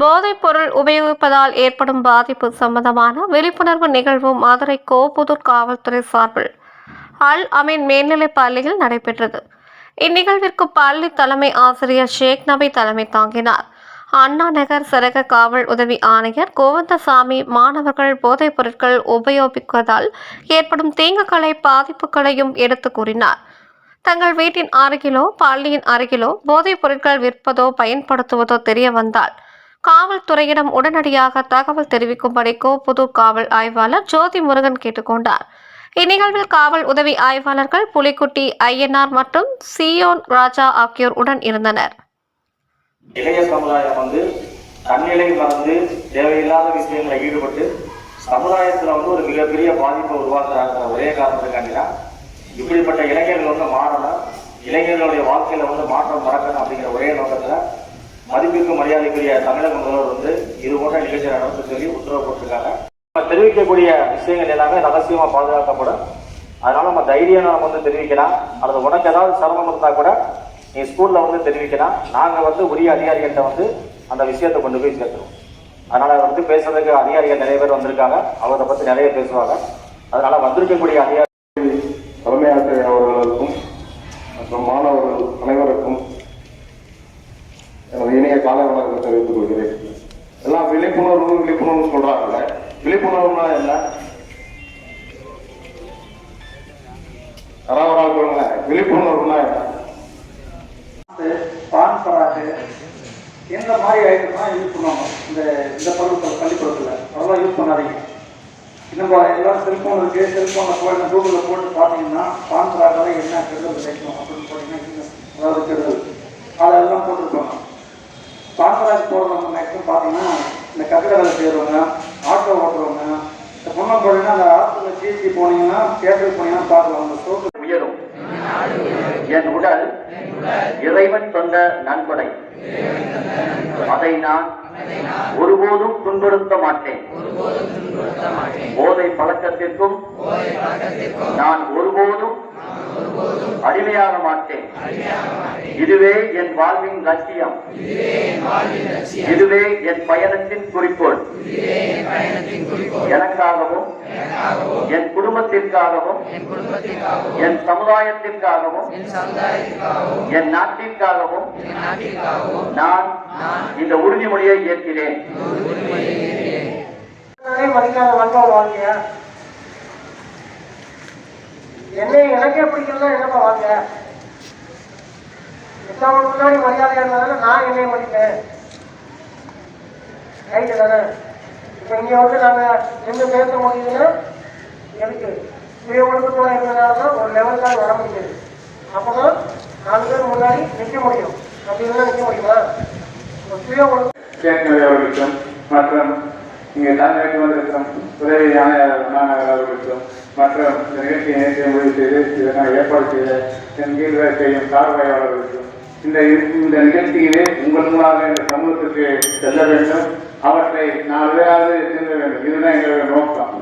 போதைப் பொருள் உபயோகிப்பதால் ஏற்படும் பாதிப்பு சம்பந்தமான விழிப்புணர்வு நிகழ்வு மதுரை கோபுதூர் காவல்துறை சார்பில் அல் அமீன் மேல்நிலைப் பள்ளியில் நடைபெற்றது. இந்நிகழ்விற்கு பள்ளி தலைமை ஆசிரியர் ஷேக் நபி தலைமை தாங்கினார். அண்ணா நகர் சரக காவல் உதவி ஆணையர் கோவிந்தசாமி மாணவர்கள் போதைப் பொருட்கள் உபயோகிப்பதால் ஏற்படும் தீங்குகளை பாதிப்புகளையும் எடுத்துக் கூறினார். தங்கள் வீட்டின் அருகிலோ பள்ளியின் அருகிலோ போதைப் பொருட்கள் விற்பதோ பயன்படுத்துவதோ தெரிய வந்தால் காவல்துறையிடம் உடனடியாக தகவல் தெரிவிக்கும்படி கோப்புதூர் காவல் ஆய்வாளர் ஜோதி முருகன் கேட்டுக்கொண்டார். இந்நிகழ்வில் காவல் உதவி ஆய்வாளர்கள் புலிக்குட்டி ஐயனார் மற்றும் சியோன் ராஜா ஆகியோர் உடன் இருந்தனர். இளைய சமுதாயம் வந்து தன்னிலை மறந்து தேவையில்லாத விஷயங்களை ஈடுபட்டு சமுதாயத்துல வந்து ஒரு மிகப்பெரிய பாதிப்பை உருவாக்குறாங்க ஒரே காரணத்துக்காண்டி தான் இப்படிப்பட்ட இளைஞர்கள் வந்து மாறணும். இளைஞர்களுடைய வாழ்க்கையில வந்து மாற்றம் மறக்கணும் அப்படிங்கிற ஒரே நோக்கத்துல மதிப்பிற்கு மரியாதைக்குரிய தமிழக முதல்வர் வந்து இது போன்ற நிகழ்ச்சி நடத்த சொல்லி உத்தரவு போட்டிருக்காங்க. நம்ம தெரிவிக்கக்கூடிய விஷயங்கள் எல்லாமே ரகசியமா பாதுகாக்கப்படும். அதனால நம்ம தைரியம் நம்ம வந்து தெரிவிக்கலாம். அல்லது உனக்கு ஏதாவது சிரமம் இருந்தா கூட நீ ஸ்கூல்ல வந்து தெரிவிக்கலாம். நாங்க வந்து உரிய அதிகாரிகள்கிட்ட வந்து அந்த விஷயத்தை கொண்டு போய் சேர்த்துருவோம் அதனால வந்து பேசுறதுக்கு அதிகாரிகள் நிறைய பேர் வந்திருக்காங்க. அவரை பத்தி நிறைய பேசுவாங்க. அதனால வந்திருக்கக்கூடிய அதிகாரி தலைமை ஆசிரியர் அவர்களுக்கும் மற்றும் மாணவர்கள் அனைவரும் காலை வணக்கத்தை தெரிவித்துக் கொள்கிறேன். எல்லாம் விழிப்புணர்வு விழிப்புணர்வு சொல்றாங்கல்ல. விழிப்புணர்வுனா என்ன? யாராவது ஒரு ஆள் சொல்லுங்க. விழிப்புணர்வுனா என்ன? பான் பராக்கு எந்த மாதிரி ஐட்டம்லாம் யூஸ் பண்ணுவாங்க. இந்த இந்த பருவத்தில் பள்ளிக்கூடத்தில். அதெல்லாம் யூஸ் பண்ணாதீங்க. இன்னும் எல்லாம் செல்ஃபோன் இருக்கு. செல்ஃபோனில் போய் கூகுளில் போட்டு பார்த்தீங்கன்னா பான் பராக்கெல்லாம் என்ன கெடுதல் கிடைக்கும் அப்படின்னு போட்டீங்கன்னா இன்னும் அதாவது கெடுதல். அதெல்லாம் போட்டிருப்பாங்க. பராக்கு போடுறவங்க மேக்ஸிமம் பார்த்தீங்கன்னா இந்த கட்டிட வேலை செய்கிறவங்க ஆட்டோ ஓட்டுறவங்க இந்த பொண்ணை போனீங்கன்னா அந்த ஆற்றுல ஜிஎஸ்டி போனீங்கன்னா தேட்டருக்கு போனீங்கன்னா பார்க்கலாம் அந்த சோப்பு உயரும். என் உடல் இறைவன் தந்த நன்கொடை. அதை நான் ஒருபோதும் துன்புறுத்த மாட்டேன். போதை பழக்கத்திற்கும் நான் ஒருபோதும் அடிமையாக மாட்டேன். இதுவே என் வாழ்வின் லட்சியம். இதுவே என் பயணத்தின் குறிக்கோள். எனக்காகவும் என் குடும்பத்திற்காகவும் என் சமுதாயத்திற்காகவும் என் நாட்டிற்காகவும் நான் இந்த உறுதிமொழியை ஏற்கிறேன். என்னை வாழ்க்கையா? என்னை எனக்கே பிடிக்கலன்னா என்னப்பா வாங்க? மத்தவங்க முன்னாடி மரியாதையாக இருந்ததுனால நான் என்னைய மாட்டேன் ரைட்டு தானே? இப்போ இங்கே வந்து நாங்கள் நின்று பேச முடியுதுன்னா எனக்கு சுய ஒழுக்கத்தோட இருந்தனால தான் ஒரு லெவலுக்காக வர முடியாது அப்போ தான் நாலு பேர் முன்னாடி நிற்க முடியும். அப்படி இருந்தால் நிற்க முடியுமா? சுய ஒழுக்கம் அவர்களுக்கும் மற்றும் இங்கே தலைமைக்கு வந்திருக்கும் உதவி ஆணையாளர் மாணவர் அவர்களுக்கும் மற்றும் இந்த நிகழ்ச்சியை நேற்று முடிவு செய்து இதனால் ஏற்பாடு செய்த என் கீழ் செய்யும் பார்வையாளர்களுக்கும் இந்த இந்த நிகழ்ச்சியிலே உங்கள் மூலமாக இந்த சமூகத்துக்கு செல்ல வேண்டும். அவற்றை நாலு பேராவது செல்ல வேண்டும். இதுதான் எங்களுடைய நோக்கம்.